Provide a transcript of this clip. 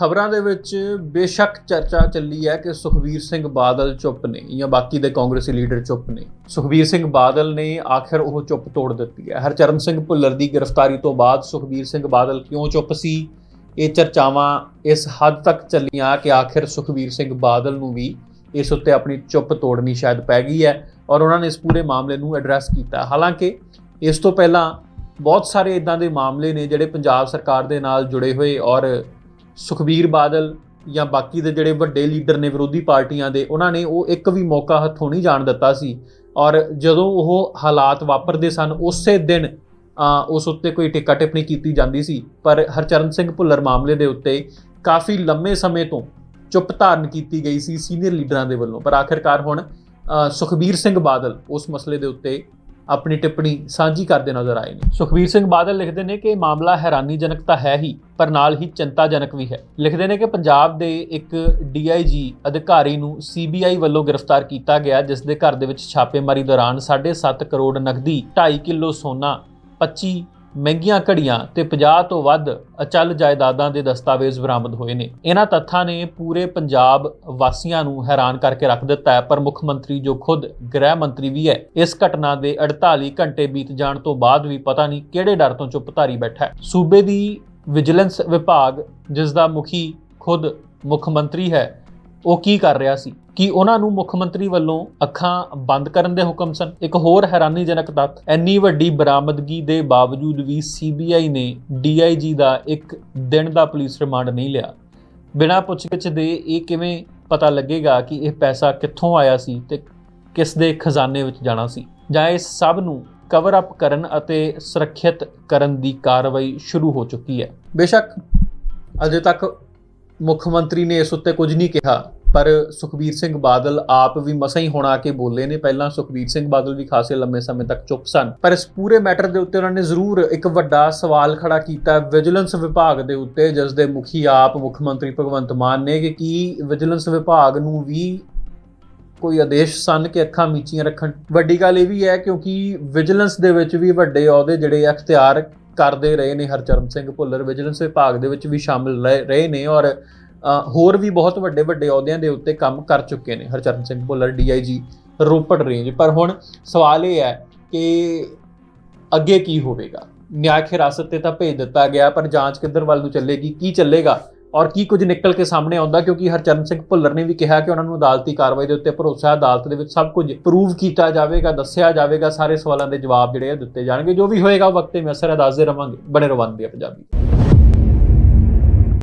ਖਬਰਾਂ ਦੇ ਵਿੱਚ ਬੇਸ਼ੱਕ ਚਰਚਾ ਚੱਲੀ ਹੈ ਕਿ ਸੁਖਬੀਰ ਸਿੰਘ ਬਾਦਲ ਚੁੱਪ ਨੇ ਜਾਂ ਬਾਕੀ ਦੇ ਕਾਂਗਰਸੀ ਲੀਡਰ ਚੁੱਪ ਨੇ। ਸੁਖਬੀਰ ਸਿੰਘ ਬਾਦਲ ਨੇ ਆਖਿਰ ਉਹ ਚੁੱਪ ਤੋੜ ਦਿੱਤੀ ਹੈ। ਹਰਚਰਨ ਸਿੰਘ ਭੁੱਲਰ ਦੀ ਗ੍ਰਿਫਤਾਰੀ ਤੋਂ ਬਾਅਦ ਸੁਖਬੀਰ ਸਿੰਘ ਬਾਦਲ ਕਿਉਂ ਚੁੱਪ ਸੀ? ਇਹ ਚਰਚਾਵਾਂ ਇਸ ਹੱਦ ਤੱਕ ਚੱਲੀਆਂ ਕਿ ਆਖਿਰ ਸੁਖਬੀਰ ਸਿੰਘ ਬਾਦਲ ਨੂੰ ਵੀ ਇਸ ਉੱਤੇ ਆਪਣੀ ਚੁੱਪ ਤੋੜਨੀ ਸ਼ਾਇਦ ਪੈ ਗਈ ਹੈ ਔਰ ਉਹਨਾਂ ਨੇ ਇਸ ਪੂਰੇ ਮਾਮਲੇ ਨੂੰ ਐਡਰੈਸ ਕੀਤਾ। ਹਾਲਾਂਕਿ ਇਸ ਤੋਂ ਪਹਿਲਾਂ ਬਹੁਤ ਸਾਰੇ ਇਦਾਂ ਦੇ ਮਾਮਲੇ ਨੇ ਜਿਹੜੇ ਪੰਜਾਬ ਸਰਕਾਰ ਦੇ ਨਾਲ ਜੁੜੇ ਹੋਏ ਔਰ ਸੁਖਬੀਰ ਬਾਦਲ ਜਾਂ ਬਾਕੀ ਦੇ ਜਿਹੜੇ ਵੱਡੇ ਲੀਡਰ ਨੇ ਵਿਰੋਧੀ ਪਾਰਟੀਆਂ ਦੇ, ਉਹਨਾਂ ਨੇ ਉਹ ਇੱਕ ਵੀ ਮੌਕਾ ਹੱਥੋਂ ਨਹੀਂ ਜਾਣ ਦਿੱਤਾ ਸੀ। ਔਰ ਜਦੋਂ ਉਹ ਹਾਲਾਤ ਵਾਪਰਦੇ ਸਨ, ਉਸੇ ਦਿਨ ਉਸ ਉੱਤੇ ਕੋਈ ਟਿੱਕਾ ਟਿੱਪਣੀ ਕੀਤੀ ਜਾਂਦੀ ਸੀ। ਪਰ ਹਰਚਰਨ ਸਿੰਘ ਭੁੱਲਰ ਮਾਮਲੇ ਦੇ ਉੱਤੇ ਕਾਫੀ ਲੰਮੇ ਸਮੇਂ ਤੋਂ ਚੁੱਪ ਧਾਰਨ ਕੀਤੀ ਗਈ ਸੀ ਸੀਨੀਅਰ ਲੀਡਰਾਂ ਦੇ ਵੱਲੋਂ। ਪਰ ਆਖਿਰਕਾਰ ਹੁਣ ਸੁਖਬੀਰ ਸਿੰਘ ਬਾਦਲ ਉਸ ਮਸਲੇ ਦੇ ਉੱਤੇ ਆਪਣੀ ਟਿੱਪਣੀ ਸਾਂਝੀ ਕਰਦੇ ਨਜ਼ਰ ਆਏ ਨੇ। ਸੁਖਬੀਰ ਸਿੰਘ ਬਾਦਲ ਲਿਖਦੇ ਨੇ ਕਿ ਇਹ ਮਾਮਲਾ ਹੈਰਾਨੀਜਨਕ ਤਾਂ ਹੈ ਹੀ, ਪਰ ਨਾਲ ਹੀ ਚਿੰਤਾਜਨਕ ਵੀ ਹੈ। ਲਿਖਦੇ ਨੇ ਕਿ ਪੰਜਾਬ ਦੇ ਇੱਕ ਡੀਆਈਜੀ ਅਧਿਕਾਰੀ ਨੂੰ ਸੀਬੀਆਈ ਵੱਲੋਂ ਗ੍ਰਿਫਤਾਰ ਕੀਤਾ ਗਿਆ, ਜਿਸ ਦੇ ਘਰ ਦੇ ਵਿੱਚ ਛਾਪੇਮਾਰੀ ਦੌਰਾਨ 7.5 ਕਰੋੜ ਨਕਦੀ 2.5 ਕਿਲੋ ਸੋਨਾ 25 ਮਹਿੰਗੀਆਂ ਘੜੀਆਂ ਤੇ 50 ਤੋਂ ਵੱਧ ਅਚਲ ਜਾਇਦਾਦਾਂ ਦੇ ਦਸਤਾਵੇਜ਼ ਬਰਾਮਦ ਹੋਏ ਨੇ। ਇਹਨਾਂ ਤੱਥਾਂ ਨੇ ਪੂਰੇ ਪੰਜਾਬ ਵਾਸੀਆਂ ਨੂੰ ਹੈਰਾਨ ਕਰਕੇ ਰੱਖ ਦਿੱਤਾ ਹੈ। ਪਰ ਮੁੱਖ ਮੰਤਰੀ ਜੋ ਖੁਦ ਗ੍ਰਹਿ ਮੰਤਰੀ ਵੀ ਹੈ, ਇਸ ਘਟਨਾ ਦੇ 48 ਘੰਟੇ ਬੀਤ ਜਾਣ ਤੋਂ ਬਾਅਦ ਵੀ ਪਤਾ ਨਹੀਂ ਕਿਹੜੇ ਡਰ ਤੋਂ ਚੁੱਪ ਧਾਰੀ ਬੈਠਾ ਹੈ। ਸੂਬੇ ਦੀ ਵਿਜੀਲੈਂਸ ਵਿਭਾਗ ਜਿਸ ਦਾ ਮੁਖੀ ਖੁਦ ਮੁੱਖ ਮੰਤਰੀ ਹੈ, ਉਹ ਕੀ ਕਰ ਰਿਹਾ ਸੀ? ਕਿ ਉਹਨਾਂ ਨੂੰ ਮੁੱਖ ਮੰਤਰੀ ਵੱਲੋਂ ਅੱਖਾਂ ਬੰਦ ਕਰਨ ਦੇ ਹੁਕਮ ਸਨ। ਇੱਕ ਹੋਰ ਹੈਰਾਨੀਜਨਕ ਤੱਥ, ਇੰਨੀ ਵੱਡੀ ਬਰਾਮਦਗੀ ਦੇ ਬਾਵਜੂਦ ਵੀ ਸੀਬੀਆਈ ਨੇ ਡੀਆਈਜੀ ਦਾ ਇੱਕ ਦਿਨ ਦਾ ਪੁਲਿਸ ਰਿਮਾਂਡ ਨਹੀਂ ਲਿਆ। ਬਿਨਾਂ ਪੁੱਛਗਿੱਛ ਦੇ ਇਹ ਕਿਵੇਂ ਪਤਾ ਲੱਗੇਗਾ ਕਿ ਇਹ ਪੈਸਾ ਕਿੱਥੋਂ ਆਇਆ ਸੀ ਤੇ ਕਿਸ ਦੇ ਖਜ਼ਾਨੇ ਵਿੱਚ ਜਾਣਾ ਸੀ? ਜਾਂ ਇਸ ਸਭ ਨੂੰ ਕਵਰ ਅਪ ਕਰਨ ਅਤੇ ਸੁਰੱਖਿਅਤ ਕਰਨ ਦੀ ਕਾਰਵਾਈ ਸ਼ੁਰੂ ਹੋ ਚੁੱਕੀ ਹੈ? ਬੇਸ਼ੱਕ, ਅਜੇ ਤੱਕ ਮੁੱਖ ਮੰਤਰੀ ਨੇ ਇਸ ਉੱਤੇ ਕੁਝ ਨਹੀਂ ਕਿਹਾ। ਪਰ ਸੁਖਬੀਰ ਸਿੰਘ ਬਾਦਲ ਆਪ ਵੀ ਮਸਾਂ ਹੀ ਹੋਣਾ ਕੇ ਬੋਲੇ ਨੇ। ਪਹਿਲਾਂ ਸੁਖਬੀਰ ਸਿੰਘ ਬਾਦਲ ਵੀ ਖਾਸੇ ਲੰਮੇ ਸਮੇਂ ਤੱਕ ਚੁੱਪ ਸਨ। ਪਰ ਇਸ ਪੂਰੇ ਮੈਟਰ ਦੇ ਉੱਤੇ ਉਹਨਾਂ ਨੇ ਜ਼ਰੂਰ ਇੱਕ ਵੱਡਾ ਸਵਾਲ ਖੜਾ ਕੀਤਾ ਵਿਜੀਲੈਂਸ ਵਿਭਾਗ ਦੇ ਉੱਤੇ, ਜਿਸ ਦੇ ਮੁਖੀ ਆਪ ਮੁੱਖ ਮੰਤਰੀ ਭਗਵੰਤ ਮਾਨ ਨੇ ਕਿ ਕੀ ਵਿਜੀਲੈਂਸ ਵਿਭਾਗ ਨੂੰ ਵੀ ਕੋਈ ਆਦੇਸ਼ ਸਨ ਕਿ ਅੱਖਾਂ ਮੀਚੀਆਂ ਰੱਖਣ। ਵੱਡੀ ਗੱਲ ਇਹ ਵੀ ਹੈ ਕਿਉਂਕਿ ਵਿਜੀਲੈਂਸ ਦੇ ਵਿੱਚ ਵੀ ਵੱਡੇ ਅਹੁਦੇ ਜਿਹੜੇ ਅਖਤਿਆਰ ਕਰਦੇ ਰਹੇ ਨੇ ਹਰਚਰਨ ਸਿੰਘ ਭੁੱਲਰ। ਵਿਜੀਲੈਂਸ ਵਿਭਾਗ ਦੇ ਵਿੱਚ ਵੀ ਸ਼ਾਮਿਲ ਰਹੇ- ਰਹੇ ਨੇ ਔਰ ਹੋਰ ਵੀ ਬਹੁਤ ਵੱਡੇ ਵੱਡੇ ਅਹੁਦਿਆਂ ਦੇ ਉੱਤੇ ਕੰਮ ਕਰ ਚੁੱਕੇ ਨੇ। ਹਰਚਰਨ ਸਿੰਘ ਭੁੱਲਰ ਡੀਆਈਜੀ ਰੋਪੜ ਰੇਂਜ ਪਰ ਹੁਣ ਸਵਾਲ ਇਹ ਹੈ ਕਿ ਅੱਗੇ ਕੀ ਹੋਵੇਗਾ? ਨਿਆਇਕ ਹਿਰਾਸਤ ਤੇ ਤਾਂ ਭੇਜ ਦਿੱਤਾ ਗਿਆ, ਪਰ ਜਾਂਚ ਕਿੱਧਰ ਵੱਲ ਨੂੰ ਚੱਲੇਗੀ, ਕੀ ਚੱਲੇਗਾ? ਔਰ ਕੀ ਕੁਝ ਨਿਕਲ ਕੇ ਸਾਹਮਣੇ ਆਉਂਦਾ? ਕਿਉਂਕਿ ਹਰਚਰਨ ਸਿੰਘ ਭੁੱਲਰ ਨੇ ਵੀ ਕਿਹਾ ਕਿ ਉਹਨਾਂ ਨੂੰ ਅਦਾਲਤੀ ਕਾਰਵਾਈ ਦੇ ਉੱਤੇ ਭਰੋਸਾ ਹੈ। ਅਦਾਲਤ ਦੇ ਵਿੱਚ ਸਭ ਕੁਝ ਪ੍ਰੂਵ ਕੀਤਾ ਜਾਵੇਗਾ, ਦੱਸਿਆ ਜਾਵੇਗਾ। ਸਾਰੇ ਸਵਾਲਾਂ ਦੇ ਜਵਾਬ ਜਿਹੜੇ ਆ ਦਿੱਤੇ ਜਾਣਗੇ। ਜੋ ਵੀ ਹੋਏਗਾ ਵਕਤੇ ਮੈਂ ਅਸਰ ਦੱਸਦੇ ਰਵਾਂਗੇ। ਬਣੇ ਆ ਪੰਜਾਬੀ।